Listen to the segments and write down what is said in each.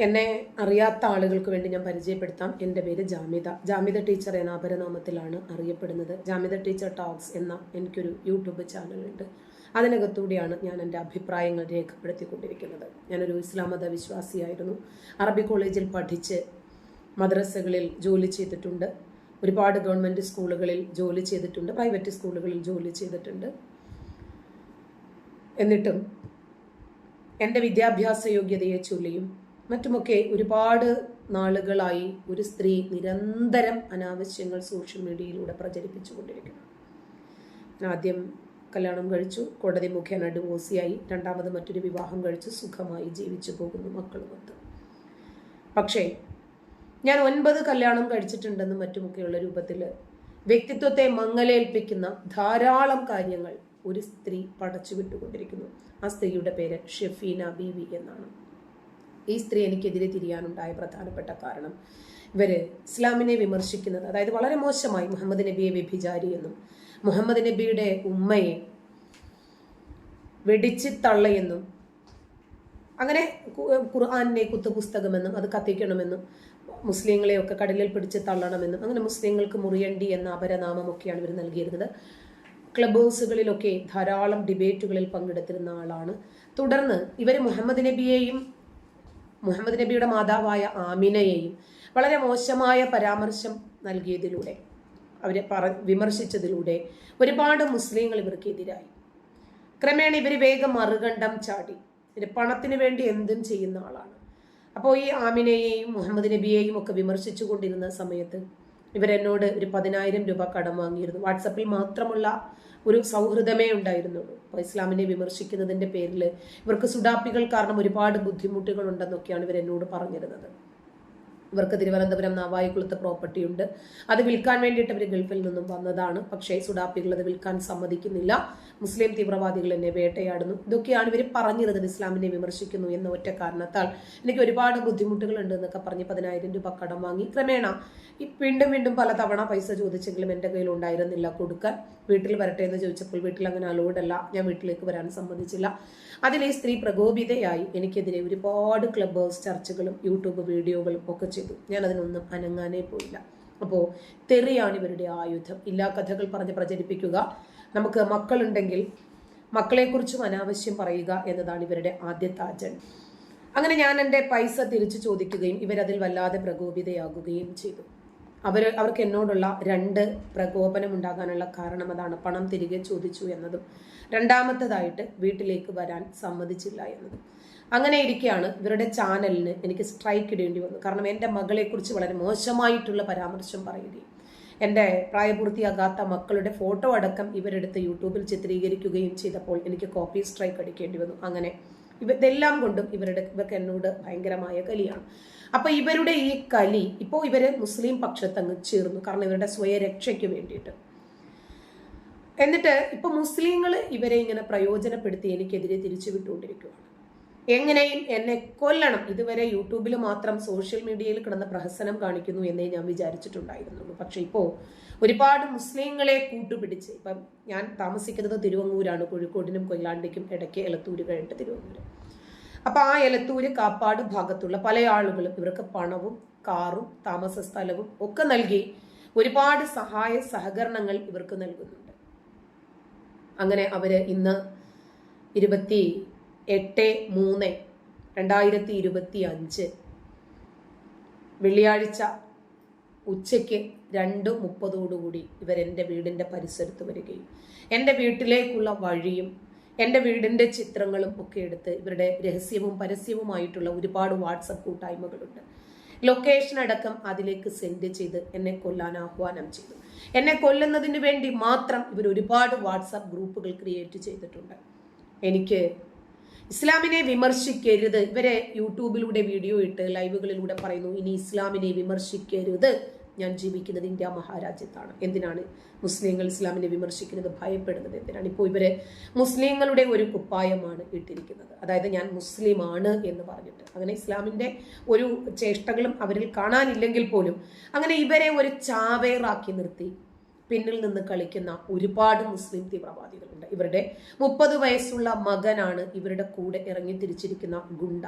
എന്നെ അറിയാത്ത ആളുകൾക്ക് വേണ്ടി ഞാൻ പരിചയപ്പെടുത്താം. എന്റെ പേര് ജാമിത. ജാമിത ടീച്ചർ എന്ന അപരനാമത്തിലാണ് അറിയപ്പെടുന്നത്. ജാമിത ടീച്ചർ ടോക്സ് എന്ന എനിക്കൊരു യൂട്യൂബ് ചാനലുണ്ട്. അതിനകത്തൂടെയാണ് ഞാൻ എന്റെ അഭിപ്രായങ്ങൾ രേഖപ്പെടുത്തിക്കൊണ്ടിരിക്കുന്നത്. ഞാനൊരു ഇസ്ലാം മത വിശ്വാസിയായിരുന്നു അറബി കോളേജിൽ പഠിച്ച് മദ്രസകളിൽ ജോലി ചെയ്തിട്ടുണ്ട്. ഒരുപാട് ഗവൺമെന്റ് സ്കൂളുകളിൽ ജോലി ചെയ്തിട്ടുണ്ട്. പ്രൈവറ്റ് സ്കൂളുകളിൽ ജോലി ചെയ്തിട്ടുണ്ട്. എന്നിട്ടും എന്റെ വിദ്യാഭ്യാസ യോഗ്യതയെ ചൊല്ലിയും മറ്റുമൊക്കെ ഒരുപാട് നാളുകളായി ഒരു സ്ത്രീ നിരന്തരം അനാവശ്യങ്ങൾ സോഷ്യൽ മീഡിയയിലൂടെ പ്രചരിപ്പിച്ചു കൊണ്ടിരിക്കുന്നു ആദ്യം കല്യാണം കഴിച്ചു കോടതി മുഖേന ഡിവോഴ്സിയായി രണ്ടാമത് മറ്റൊരു വിവാഹം കഴിച്ച് സുഖമായി ജീവിച്ചു പോകുന്നു മക്കളുമൊത്ത് പക്ഷേ ഞാൻ ഒൻപത് കല്യാണം കഴിച്ചിട്ടുണ്ടെന്നും മറ്റുമൊക്കെയുള്ള രൂപത്തിൽ വ്യക്തിത്വത്തെ മങ്ങലേൽപ്പിക്കുന്ന ധാരാളം കാര്യങ്ങൾ ഒരു സ്ത്രീ പടച്ചു വിട്ടുകൊണ്ടിരിക്കുന്നു ആ സ്ത്രീയുടെ പേര് ഷെഫീന ബീവി എന്നാണ്. ഈ സ്ത്രീ എനിക്കെതിരെ തിരിയാനുണ്ടായ പ്രധാനപ്പെട്ട കാരണം. ഇവർ ഇസ്ലാമിനെ വിമർശിക്കുന്നത് അതായത് വളരെ മോശമായി മുഹമ്മദ് നബിയെ വ്യഭിചാരി എന്നും മുഹമ്മദ് നബിയുടെ ഉമ്മയെ വെടിച്ച് തള്ളയെന്നും അങ്ങനെ ഖുർആാനിനെ കുത്തുപുസ്തകമെന്നും അത് കത്തിക്കണമെന്നും മുസ്ലിങ്ങളെയൊക്കെ കടലിൽ പിടിച്ച് തള്ളണമെന്നും അങ്ങനെ മുസ്ലിങ്ങൾക്ക് മുറിയണ്ടി എന്ന അപരനാമമൊക്കെയാണ് ഇവർ നൽകിയിരുന്നത്. ക്ലബ് ഹൗസുകളിലൊക്കെ ധാരാളം ഡിബേറ്റുകളിൽ പങ്കെടുത്തിരുന്ന ആളാണ്. തുടർന്ന് ഇവർ മുഹമ്മദ് നബിയെയും മുഹമ്മദ് നബിയുടെ മാതാവായ ആമിനയെയും വളരെ മോശമായ പരാമർശം നൽകിയതിലൂടെ അവരെ പറ വിമർശിച്ചതിലൂടെ ഒരുപാട് മുസ്ലിങ്ങൾ ഇവർക്കെതിരായി ക്രമേണ ഇവർ വേഗം മറുകണ്ഠം ചാടി. ഇവർ പണത്തിന് വേണ്ടി എന്തും ചെയ്യുന്ന ആളാണ്. അപ്പോൾ ഈ ആമിനയെയും മുഹമ്മദ് നബിയെയും ഒക്കെ വിമർശിച്ചു കൊണ്ടിരുന്ന സമയത്ത് ഇവരെന്നോട് ഒരു പതിനായിരം രൂപ കടം വാങ്ങിയിരുന്നു. വാട്സപ്പിൽ മാത്രമുള്ള ഒരു സൗഹൃദമേ ഉണ്ടായിരുന്നുള്ളൂ. അപ്പോൾ ഇസ്ലാമിനെ വിമർശിക്കുന്നതിന്റെ പേരിൽ ഇവർക്ക് സുഡാപ്പികൾ കാരണം ഒരുപാട് ബുദ്ധിമുട്ടുകൾ ഉണ്ടെന്നൊക്കെയാണ് ഇവരെന്നോട് പറഞ്ഞിരുന്നത്. ഇവർക്ക് തിരുവനന്തപുരം നാവായിക്കുളത്ത് പ്രോപ്പർട്ടി ഉണ്ട്. അത് വിൽക്കാൻ വേണ്ടിയിട്ട് അവർ ഗൾഫിൽ നിന്നും വന്നതാണ്. പക്ഷേ സുഡാപ്പികൾ അത് വിൽക്കാൻ സമ്മതിക്കുന്നില്ല. മുസ്ലിം തീവ്രവാദികൾ എന്നെ വേട്ടയാടുന്നു. ഇതൊക്കെയാണ് ഇവർ പറഞ്ഞിരുന്നത് ഇസ്ലാമിനെ വിമർശിക്കുന്നു എന്ന ഒറ്റ കാരണത്താൽ. എനിക്ക് ഒരുപാട് ബുദ്ധിമുട്ടുകൾ ഉണ്ട് എന്നൊക്കെ പറഞ്ഞ് പതിനായിരം രൂപ കടം വാങ്ങി. ക്രമേണ ഈ വീണ്ടും വീണ്ടും പലതവണ പൈസ ചോദിച്ചെങ്കിലും എന്റെ കയ്യിൽ ഉണ്ടായിരുന്നില്ല കൊടുക്കാൻ. വീട്ടിൽ വരട്ടെ എന്ന് ചോദിച്ചപ്പോൾ വീട്ടിൽ അങ്ങനെ അലോഡല്ല ഞാൻ വീട്ടിലേക്ക് വരാൻ സമ്മതിച്ചില്ല. അതിലെ സ്ത്രീ പ്രകോപിതയായി. എനിക്കെതിരെ ഒരുപാട് ക്ലബ്ബേഴ്സ് ചർച്ചകളും യൂട്യൂബ് വീഡിയോകളും ഒക്കെ ചെയ്തു. ഞാൻ അതിനൊന്നും അനങ്ങാനേ പോയില്ല. അപ്പോൾ തെറിയാണ് ഇവരുടെ ആയുധം ഇല്ലാ കഥകൾ പറഞ്ഞ് പ്രചരിപ്പിക്കുക. നമുക്ക് മക്കളുണ്ടെങ്കിൽ മക്കളെക്കുറിച്ചും അനാവശ്യം പറയുക എന്നതാണ് ഇവരുടെ ആദ്യത്തെ അജണ്ട അങ്ങനെ ഞാൻ എന്റെ പൈസ തിരിച്ചു ചോദിക്കുകയും ഇവരതിൽ വല്ലാതെ പ്രകോപിതയാകുകയും ചെയ്തു. അവർ അവർക്ക് എന്നോടുള്ള രണ്ട് പ്രകോപനം ഉണ്ടാകാനുള്ള കാരണം അതാണ്. പണം തിരികെ ചോദിച്ചു എന്നതും. രണ്ടാമത്തേതായിട്ട് വീട്ടിലേക്ക് വരാൻ സമ്മതിച്ചില്ല എന്നതും. അങ്ങനെ ഇരിക്കുകയാണ് ഇവരുടെ ചാനലിന് എനിക്ക് സ്ട്രൈക്ക് ഇടേണ്ടി വന്നു കാരണം എന്റെ മകളെക്കുറിച്ച് വളരെ മോശമായിട്ടുള്ള പരാമർശം പറയുകയും എന്റെ പ്രായപൂർത്തിയാകാത്ത മക്കളുടെ ഫോട്ടോ അടക്കം ഇവരെടുത്ത് യൂട്യൂബിൽ ചിത്രീകരിക്കുകയും ചെയ്തപ്പോൾ എനിക്ക് കോപ്പി സ്ട്രൈക്ക് അടിക്കേണ്ടി വന്നു. അങ്ങനെ ഇവ ഇതെല്ലാം കൊണ്ടും ഇവരുടെ ഇവർക്ക് എന്നോട് ഭയങ്കരമായ കലിയാണ്. അപ്പൊ ഇവരുടെ ഈ കലി ഇപ്പോൾ ഇവർ മുസ്ലിം പക്ഷത്തങ്ങ് ചേർന്നു. കാരണം ഇവരുടെ സ്വയരക്ഷയ്ക്ക് വേണ്ടിയിട്ട്. എന്നിട്ട് ഇപ്പൊ മുസ്ലിങ്ങൾ ഇവരെ ഇങ്ങനെ പ്രയോജനപ്പെടുത്തി എനിക്കെതിരെ തിരിച്ചു വിട്ടുകൊണ്ടിരിക്കുകയാണ് എങ്ങനെയും എന്നെ കൊല്ലണം. ഇതുവരെ യൂട്യൂബിൽ മാത്രം സോഷ്യൽ മീഡിയയിൽ കിടന്ന പ്രഹസനം കാണിക്കുന്നു എന്നേ ഞാൻ വിചാരിച്ചിട്ടുണ്ടായിരുന്നുള്ളൂ. പക്ഷെ ഇപ്പോൾ ഒരുപാട് മുസ്ലിങ്ങളെ കൂട്ടുപിടിച്ച് ഇപ്പം ഞാൻ താമസിക്കുന്നത് തിരുവങ്ങൂരാണ്. കോഴിക്കോടിനും കൊയിലാണ്ടിക്കും ഇടയ്ക്ക് എലത്തൂര് കഴിഞ്ഞിട്ട് തിരുവങ്ങൂര്. അപ്പൊ ആ എലത്തൂര് കാപ്പാട് ഭാഗത്തുള്ള പല ആളുകളും ഇവർക്ക് പണവും കാറും താമസ സ്ഥലവും ഒക്കെ നൽകി ഒരുപാട് സഹായ സഹകരണങ്ങൾ ഇവർക്ക് നൽകുന്നുണ്ട്. അങ്ങനെ അവർ ഇന്ന് ഇരുപത്തി എട്ട് മൂന്ന് രണ്ടായിരത്തി ഇരുപത്തി അഞ്ച് വെള്ളിയാഴ്ച ഉച്ചയ്ക്ക് രണ്ട് മുപ്പതോടുകൂടി ഇവരെന്റെ വീടിന്റെ പരിസരത്ത് വരികയും എന്റെ വീട്ടിലേക്കുള്ള വഴിയും എന്റെ വീടിന്റെ ചിത്രങ്ങളും ഒക്കെ എടുത്ത് ഇവരുടെ രഹസ്യവും പരസ്യവുമായിട്ടുള്ള ഒരുപാട് വാട്സപ്പ് കൂട്ടായ്മകളുണ്ട്. ലൊക്കേഷൻ അടക്കം അതിലേക്ക് സെൻഡ് ചെയ്ത് എന്നെ കൊല്ലാൻ ആഹ്വാനം ചെയ്തു. എന്നെ കൊല്ലുന്നതിന് വേണ്ടി മാത്രം ഇവർ ഒരുപാട് വാട്സപ്പ് ഗ്രൂപ്പുകൾ ക്രിയേറ്റ് ചെയ്തിട്ടുണ്ട്. എനിക്ക് ഇസ്ലാമിനെ വിമർശിക്കരുത്. ഇവരെ യൂട്യൂബിലൂടെ വീഡിയോ ഇട്ട് ലൈവുകളിലൂടെ പറയുന്നു ഇനി ഇസ്ലാമിനെ വിമർശിക്കരുത്. ഞാൻ ജീവിക്കുന്നത് ഇന്ത്യ മഹാരാജ്യത്താണ്. എന്തിനാണ് മുസ്ലിങ്ങൾ ഇസ്ലാമിനെ വിമർശിക്കുന്നത് ഭയപ്പെടുന്നത് എന്തിനാണ്? ഇപ്പോൾ ഇവരെ മുസ്ലിങ്ങളുടെ ഒരു കുപ്പായമാണ് ഇട്ടിരിക്കുന്നത്. അതായത് ഞാൻ മുസ്ലിമാണ് എന്ന് പറഞ്ഞിട്ട്. അങ്ങനെ ഇസ്ലാമിന്റെ ഒരു ചേഷ്ടകളും അവരിൽ കാണാനില്ലെങ്കിൽ പോലും അങ്ങനെ ഇവരെ ഒരു ചാവേറാക്കി നിർത്തി. പിന്നിൽ നിന്ന് കളിക്കുന്ന ഒരുപാട് മുസ്ലിം തീവ്രവാദികളുണ്ട്. ഇവരുടെ മുപ്പത് വയസ്സുള്ള മകനാണ് ഇവരുടെ കൂടെ ഇറങ്ങി തിരിച്ചിരിക്കുന്ന ഗുണ്ട.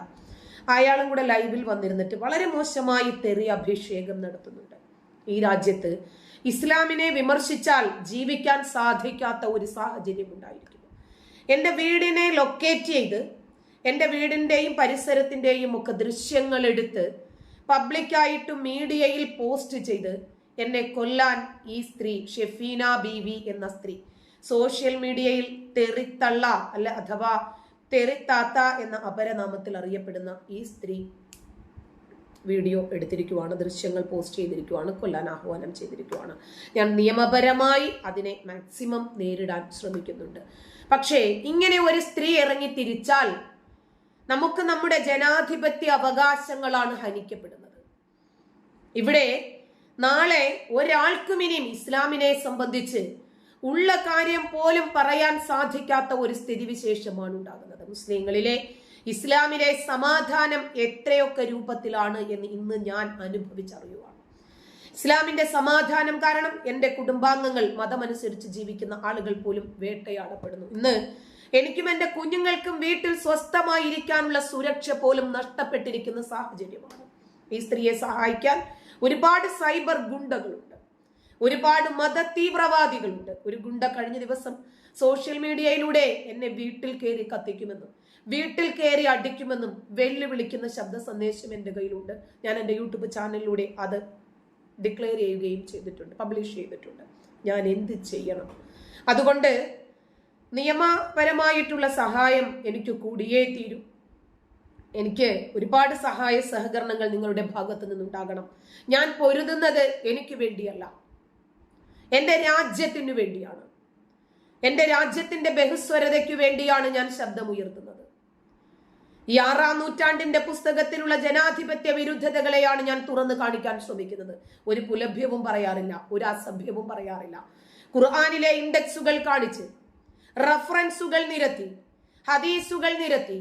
അയാളും കൂടെ ലൈവിൽ വന്നിരുന്നിട്ട് വളരെ മോശമായി തെറി അഭിഷേകം നടത്തുന്നുണ്ട്. ഈ രാജ്യത്ത് ഇസ്ലാമിനെ വിമർശിച്ചാൽ ജീവിക്കാൻ സാധിക്കാത്ത ഒരു സാഹചര്യം ഉണ്ടായിരിക്കുന്നു. എന്റെ വീടിനെ ലൊക്കേറ്റ് ചെയ്ത് എന്റെ വീടിന്റെയും പരിസരത്തിന്റെയും ഒക്കെ ദൃശ്യങ്ങൾ എടുത്ത് പബ്ലിക്കായിട്ട് മീഡിയയിൽ പോസ്റ്റ് ചെയ്ത് എന്നെ കൊല്ലാൻ ഈ സ്ത്രീ ഷെഫീന ബീവി എന്ന സ്ത്രീ സോഷ്യൽ മീഡിയയിൽ തെറിത്തള്ള അല്ല അഥവാ തെറിത്താത്ത എന്ന അപരനാമത്തിൽ അറിയപ്പെടുന്ന ഈ സ്ത്രീ വീഡിയോ എടുത്തിരിക്കുവാണ് ദൃശ്യങ്ങൾ പോസ്റ്റ് ചെയ്തിരിക്കുവാണ് കൊല്ലാൻ ആഹ്വാനം ചെയ്തിരിക്കുവാണ്. ഞാൻ നിയമപരമായി അതിനെ മാക്സിമം നേരിടാൻ ശ്രമിക്കുന്നുണ്ട്. പക്ഷേ ഇങ്ങനെ ഒരു സ്ത്രീ ഇറങ്ങി തിരിച്ചാൽ നമുക്ക് നമ്മുടെ ജനാധിപത്യ അവകാശങ്ങളാണ് ഹനിക്കപ്പെടുന്നത്. ഇവിടെ നാളെ ഒരാൾക്കും ഇനിയും ഇസ്ലാമിനെ സംബന്ധിച്ച് ഉള്ള കാര്യം പോലും പറയാൻ സാധിക്കാത്ത ഒരു സ്ഥിതിവിശേഷമാണ് ഉണ്ടാകുന്നത്. മുസ്ലിങ്ങളിലെ ഇസ്ലാമിലെ സമാധാനം എത്രയൊക്കെ രൂപത്തിലാണ് എന്ന് ഇന്ന് ഞാൻ അനുഭവിച്ചറിയുവാണ്. ഇസ്ലാമിന്റെ സമാധാനം കാരണം എന്റെ കുടുംബാംഗങ്ങൾ മതമനുസരിച്ച് ജീവിക്കുന്ന ആളുകൾ പോലും വേട്ടയാടപ്പെടുന്നു. ഇന്ന് എനിക്കും എന്റെ കുഞ്ഞുങ്ങൾക്കും വീട്ടിൽ സ്വസ്ഥമായിരിക്കാനുള്ള സുരക്ഷ പോലും നഷ്ടപ്പെട്ടിരിക്കുന്ന സാഹചര്യമാണ്. ഈ സ്ത്രീയെ സഹായിക്കാൻ ഒരുപാട് സൈബർ ഗുണ്ടകളുണ്ട്. ഒരുപാട് മത തീവ്രവാദികളുണ്ട് ഒരു ഗുണ്ട കഴിഞ്ഞ ദിവസം സോഷ്യൽ മീഡിയയിലൂടെ എന്നെ വീട്ടിൽ കയറി കത്തിക്കുമെന്നും. വീട്ടിൽ കയറി അടിക്കുമെന്നും വെല്ലുവിളിക്കുന്ന ശബ്ദ സന്ദേശം എന്റെ കയ്യിലുണ്ട്. ഞാൻ എന്റെ യൂട്യൂബ് ചാനലിലൂടെ അത് ഡിക്ലെയർ ചെയ്യുകയും ചെയ്തിട്ടുണ്ട് പബ്ലിഷ് ചെയ്തിട്ടുണ്ട്. ഞാൻ എന്ത് ചെയ്യണം? അതുകൊണ്ട് നിയമപരമായിട്ടുള്ള സഹായം എനിക്ക് കൂടിയേ തീരൂ. എനിക്ക് ഒരുപാട് സഹായ സഹകരണങ്ങൾ നിങ്ങളുടെ ഭാഗത്തു നിന്നുണ്ടാകണം. ഞാൻ പൊരുതുന്നത് എനിക്ക് വേണ്ടിയല്ല. എന്റെ രാജ്യത്തിനു വേണ്ടിയാണ്. എന്റെ രാജ്യത്തിന്റെ ബഹുസ്വരതയ്ക്കു വേണ്ടിയാണ് ഞാൻ ശബ്ദമുയർത്തുന്നത്. ഈ ആറാം നൂറ്റാണ്ടിന്റെ പുസ്തകത്തിലുള്ള ജനാധിപത്യ വിരുദ്ധതകളെയാണ് ഞാൻ തുറന്നു കാണിക്കാൻ ശ്രമിക്കുന്നത്. ഒരു പുലഭ്യവും പറയാറില്ല ഒരു അസഭ്യവും പറയാറില്ല. ഖുർആാനിലെ ഇൻഡെക്സുകൾ കാണിച്ച് റഫറൻസുകൾ നിരത്തി ഹദീസുകൾ നിരത്തി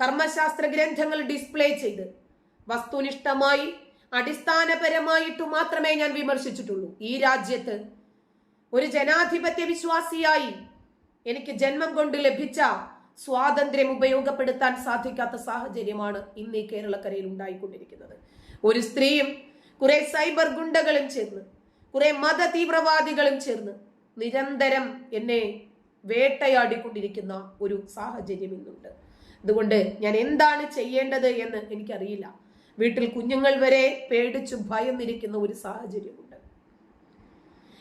കർമ്മശാസ്ത്ര ഗ്രന്ഥങ്ങൾ ഡിസ്പ്ലേ ചെയ്ത് വസ്തുനിഷ്ഠമായി അടിസ്ഥാനപരമായിട്ടു മാത്രമേ ഞാൻ വിമർശിച്ചിട്ടുള്ളൂ. ഈ രാജ്യത്ത് ഒരു ജനാധിപത്യ വിശ്വാസിയായി എനിക്ക് ജന്മം കൊണ്ട് ലഭിച്ച സ്വാതന്ത്ര്യം ഉപയോഗപ്പെടുത്താൻ സാധിക്കാത്ത സാഹചര്യമാണ് ഇന്ന് ഈ കേരളക്കരയിൽ ഉണ്ടായിക്കൊണ്ടിരിക്കുന്നത്. ഒരു സ്ത്രീയും കുറെ സൈബർ ഗുണ്ടകളും ചേർന്ന് കുറെ മത തീവ്രവാദികളും ചേർന്ന് നിരന്തരം എന്നെ വേട്ടയാടിക്കൊണ്ടിരിക്കുന്ന ഒരു സാഹചര്യം ഇന്നുണ്ട്. അതുകൊണ്ട് ഞാൻ എന്താണ് ചെയ്യേണ്ടത് എന്ന് എനിക്കറിയില്ല. വീട്ടിൽ കുഞ്ഞുങ്ങൾ വരെ പേടിച്ചു ഭയന്നിരിക്കുന്ന ഒരു സാഹചര്യമുണ്ട്.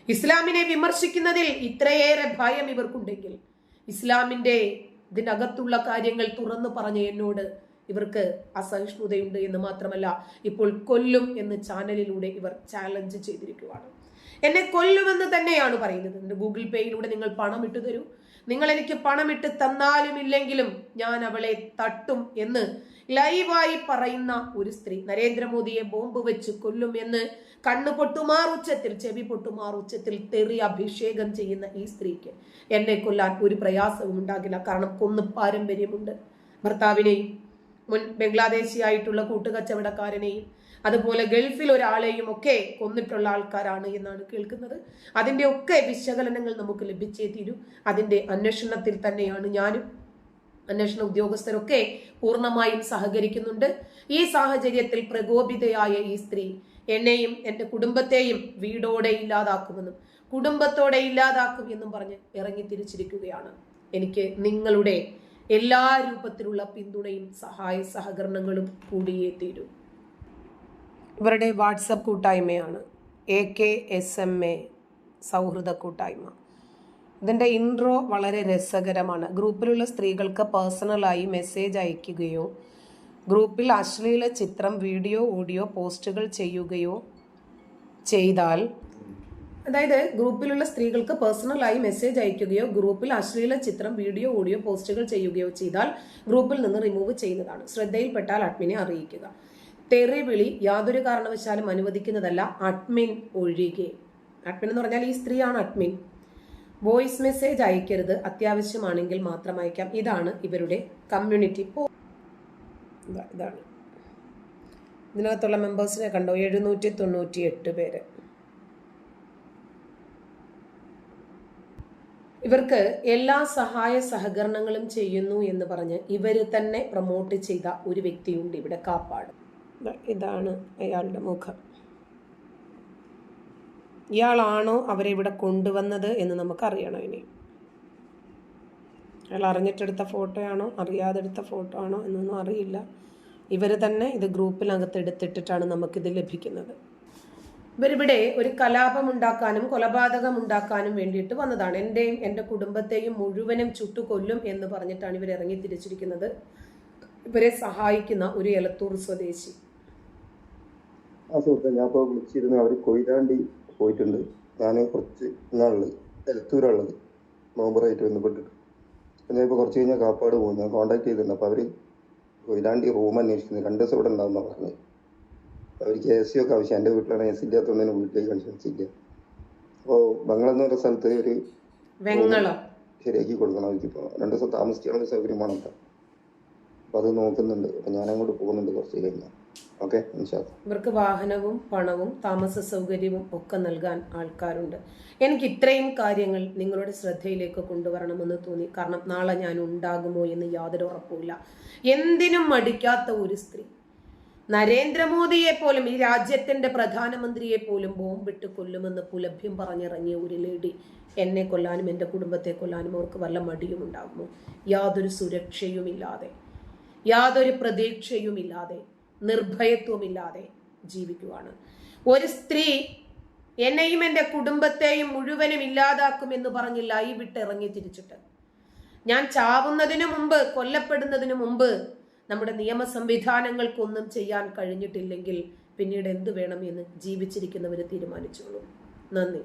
ഇസ്ലാമിനെ വിമർശിക്കുന്നതിൽ ഇത്രയേറെ ഭയം ഇവർക്കുണ്ടെങ്കിൽ ഇസ്ലാമിന്റെ ഇതിനകത്തുള്ള കാര്യങ്ങൾ തുറന്നു പറഞ്ഞ എന്നോട് ഇവർക്ക് അസഹിഷ്ണുതയുണ്ട് എന്ന് മാത്രമല്ല ഇപ്പോൾ കൊല്ലും എന്ന് ചാനലിലൂടെ ഇവർ ചാലഞ്ച് ചെയ്തിരിക്കുകയാണ് എന്നെ കൊല്ലുമെന്ന് തന്നെയാണ് പറയുന്നത്. എന്റെ ഗൂഗിൾ പേയിലൂടെ നിങ്ങൾ പണം ഇട്ടു തരൂ. നിങ്ങൾ എനിക്ക് പണമിട്ട് തന്നാലും ഇല്ലെങ്കിലും ഞാൻ അവളെ തട്ടും എന്ന് ലൈവായി പറയുന്ന ഒരു സ്ത്രീ. നരേന്ദ്രമോദിയെ ബോംബ് വെച്ച് കൊല്ലും എന്ന് കണ്ണു പൊട്ടുമാറുച്ചത്തിൽ ചെവി പൊട്ടുമാറുച്ചത്തിൽ തെറി അഭിഷേകം ചെയ്യുന്ന ഈ സ്ത്രീക്ക് എന്നെ കൊല്ലാൻ ഒരു പ്രയാസവും ഉണ്ടാകില്ല. കാരണം കൊന്ന് പാരമ്പര്യമുണ്ട്. ഭർത്താവിനെയും മുൻ ബംഗ്ലാദേശിയായിട്ടുള്ള കൂട്ടുകച്ചവടക്കാരനെയും അതുപോലെ ഗൾഫിൽ ഒരാളെയും ഒക്കെ കൊന്നിട്ടുള്ള ആൾക്കാരാണ് എന്നാണ് കേൾക്കുന്നത്. അതിന്റെ ഒക്കെ വിശകലനങ്ങൾ നമുക്ക് ലഭിച്ചേ തീരൂ. അതിന്റെ അന്വേഷണത്തിൽ തന്നെയാണ് ഞാനും. അന്വേഷണ ഉദ്യോഗസ്ഥരൊക്കെ പൂർണമായും സഹകരിക്കുന്നുണ്ട്. ഈ സാഹചര്യത്തിൽ പ്രകോപിതയായ ഈ സ്ത്രീ എന്നെയും എന്റെ കുടുംബത്തെയും വീടോടെ ഇല്ലാതാക്കുമെന്നും കുടുംബത്തോടെ ഇല്ലാതാക്കും എന്നും പറഞ്ഞ് ഇറങ്ങി തിരിച്ചിരിക്കുകയാണ്. എനിക്ക് നിങ്ങളുടെ എല്ലാ രൂപത്തിലുള്ള പിന്തുണയും സഹായ സഹകരണങ്ങളും കൂടിയേ തീരൂ. ഇവരുടെ വാട്സപ്പ് കൂട്ടായ്മയാണ് A K S M A സൗഹൃദ കൂട്ടായ്മ. ഇതിന്റെ ഇൻട്രോ വളരെ രസകരമാണ്. ഗ്രൂപ്പിലുള്ള സ്ത്രീകൾക്ക് പേഴ്സണലായി മെസ്സേജ് അയക്കുകയോ ഗ്രൂപ്പിൽ അശ്ലീല ചിത്രം വീഡിയോ ഓഡിയോ പോസ്റ്റുകൾ ചെയ്യുകയോ ചെയ്താൽ അതായത് ഗ്രൂപ്പിലുള്ള സ്ത്രീകൾക്ക് പേഴ്സണലായി മെസ്സേജ് അയക്കുകയോ ഗ്രൂപ്പിൽ അശ്ലീല ചിത്രം വീഡിയോ ഓഡിയോ പോസ്റ്റുകൾ ചെയ്യുകയോ ചെയ്താൽ ഗ്രൂപ്പിൽ നിന്ന് റിമൂവ് ചെയ്യുന്നതാണ്. ശ്രദ്ധയിൽപ്പെട്ടാൽ അഡ്മിനെ അറിയിക്കുക. തെറി വിളി യാതൊരു കാരണവശാലും അനുവദിക്കുന്നതല്ല അഡ്മിൻ ഒഴികെ. അഡ്മിൻ എന്ന് പറഞ്ഞാൽ ഈ സ്ത്രീയാണ് അഡ്മിൻ. വോയിസ് മെസ്സേജ് അയക്കരുത് അത്യാവശ്യമാണെങ്കിൽ മാത്രം അയക്കാം. ഇതാണ് ഇവരുടെ കമ്മ്യൂണിറ്റി ഇതാണ്. ഇതിനകത്തുള്ള മെമ്പേഴ്സിനെ കണ്ടോ? എഴുന്നൂറ്റി തൊണ്ണൂറ്റി എട്ട് പേര്. ഇവർക്ക് എല്ലാ സഹായ സഹകരണങ്ങളും ചെയ്യുന്നു എന്ന് പറഞ്ഞ് ഇവർ തന്നെ പ്രൊമോട്ട് ചെയ്ത ഒരു വ്യക്തിയുണ്ട് ഇവിടെ കാപ്പാട്. ഇതാണ് അയാളുടെ മുഖം. ഇയാളാണോ അവരെ ഇവിടെ കൊണ്ടുവന്നത് എന്ന് നമുക്കറിയണം ഇനി. അയാൾ അറിഞ്ഞിട്ടെടുത്ത ഫോട്ടോയാണോ അറിയാതെ എടുത്ത ഫോട്ടോ ആണോ എന്നൊന്നും അറിയില്ല. ഇവർ തന്നെ ഇത് ഗ്രൂപ്പിനകത്ത് എടുത്തിട്ടിട്ടാണ് നമുക്കിത് ലഭിക്കുന്നത്. ഇവരിവിടെ ഒരു കലാപം ഉണ്ടാക്കാനും കൊലപാതകം ഉണ്ടാക്കാനും വേണ്ടിയിട്ട് വന്നതാണ്. എന്റെയും എന്റെ കുടുംബത്തെയും മുഴുവനും ചുട്ടുകൊല്ലും എന്ന് പറഞ്ഞിട്ടാണ് ഇവർ ഇറങ്ങി തിരിച്ചിരിക്കുന്നത്. ഇവരെ സഹായിക്കുന്ന ഒരു എലത്തൂർ സ്വദേശി. ആ സുഹൃത്തെ ഞാൻ ഇപ്പോൾ വിളിച്ചിരുന്നു. അവർ കൊയിലാണ്ടി പോയിട്ടുണ്ട്. ഞാൻ കുറച്ച് ഇന്നാളുള്ളത് എലത്തൂരുള്ളത് നോമ്പറായിട്ട് ബന്ധപ്പെട്ടിട്ട്. ഞാൻ ഇപ്പോൾ കുറച്ച് കഴിഞ്ഞാൽ കാപ്പാട് പോകും ഞാൻ കോൺടാക്ട് ചെയ്തിട്ടുണ്ട്. അപ്പോൾ അവർ കൊയിലാണ്ടി റൂം അന്വേഷിക്കുന്നത് രണ്ട് ദിവസം ഇവിടെ ഉണ്ടാവുന്ന പറഞ്ഞത്. അവർക്ക് എ സി ഒക്കെ ആവശ്യം എന്റെ വീട്ടിലാണ് എ സി ഇല്ലാത്തതുകൊണ്ട് തന്നെ വീട്ടിലേക്ക് കൺഫ്യൂൻസ് ഇല്ല അപ്പോൾ ബംഗളം എന്ന് പറഞ്ഞ സ്ഥലത്ത് ഒരു ശരിയാക്കി കൊടുക്കണം അവർക്കിപ്പോൾ രണ്ട് ദിവസം താമസിക്കാനുള്ള സൗകര്യമാണ് കേട്ടോ. അപ്പോൾ അത് നോക്കുന്നുണ്ട്. അപ്പം ഞാൻ അങ്ങോട്ട് പോകുന്നുണ്ട് കുറച്ച് കഴിഞ്ഞാൽ. ഓക്കെ ഇവർക്ക് വാഹനവും പണവും താമസ സൗകര്യവും ഒക്കെ നൽകാൻ ആൾക്കാരുണ്ട്. എനിക്ക് ഇത്രയും കാര്യങ്ങൾ നിങ്ങളുടെ ശ്രദ്ധയിലേക്ക് കൊണ്ടുവരണമെന്ന് തോന്നി. കാരണം നാളെ ഞാൻ ഉണ്ടാകുമോ എന്ന് യാതൊരു ഉറപ്പുമില്ല. എന്തിനും മടിക്കാത്ത ഒരു സ്ത്രീ. നരേന്ദ്രമോദിയെ പോലും ഈ രാജ്യത്തിന്റെ പ്രധാനമന്ത്രിയെ പോലും ബോംബിട്ട് കൊല്ലുമെന്ന് പുലഭ്യം പറഞ്ഞിറങ്ങിയ ഒരു ലേഡി എന്നെ കൊല്ലാനും എന്റെ കുടുംബത്തെ കൊല്ലാനും അവർക്ക് വല്ല മടിയും ഉണ്ടാകുമോ യാതൊരു സുരക്ഷയുമില്ലാതെ യാതൊരു പ്രതീക്ഷയുമില്ലാതെ നിർഭയത്വമില്ലാതെ ജീവിക്കുവാണ്. ഒരു സ്ത്രീ എന്നെയും എന്റെ കുടുംബത്തെയും മുഴുവനും ഇല്ലാതാക്കുമെന്ന് പറഞ്ഞ് ലൈവ് വിട്ട് ഇറങ്ങി തിരിച്ചിട്ട്. ഞാൻ ചാവുന്നതിനു മുമ്പ് കൊല്ലപ്പെടുന്നതിനു മുമ്പ് നമ്മുടെ നിയമ സംവിധാനങ്ങൾക്കൊന്നും ചെയ്യാൻ കഴിഞ്ഞിട്ടില്ലെങ്കിൽ പിന്നീട് എന്ത് വേണം എന്ന് ജീവിച്ചിരിക്കുന്നവർ തീരുമാനിച്ചോളൂ. നന്ദി.